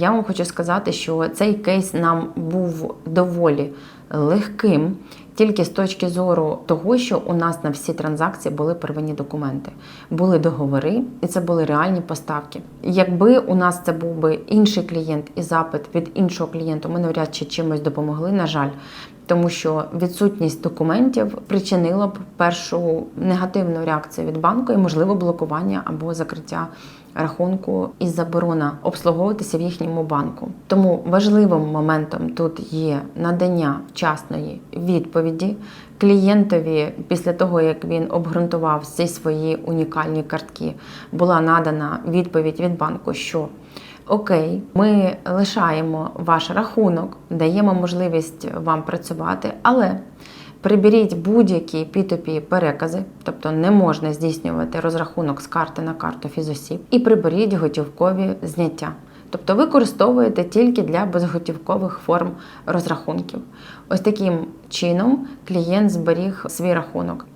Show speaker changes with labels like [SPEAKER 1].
[SPEAKER 1] я вам хочу сказати, що цей кейс нам був доволі легким. Тільки з точки зору того, що у нас на всі транзакції були первинні документи, були договори, і це були реальні поставки. Якби у нас це був би інший клієнт і запит від іншого клієнта, ми навряд чи чимось допомогли, на жаль, тому що відсутність документів причинила б першу негативну реакцію від банку і можливо блокування або закриття рахунку і заборона обслуговуватися в їхньому банку. Тому важливим моментом тут є надання вчасної відповіді клієнтові після того, як він обґрунтував всі свої унікальні картки, була надана відповідь від банку, що Окей, ми лишаємо ваш рахунок, даємо можливість вам працювати, але приберіть будь-які P2P перекази, тобто не можна здійснювати розрахунок з карти на карту фізосіб, і приберіть готівкові зняття. Тобто використовуєте тільки для безготівкових форм розрахунків. Ось таким чином клієнт зберіг свій рахунок.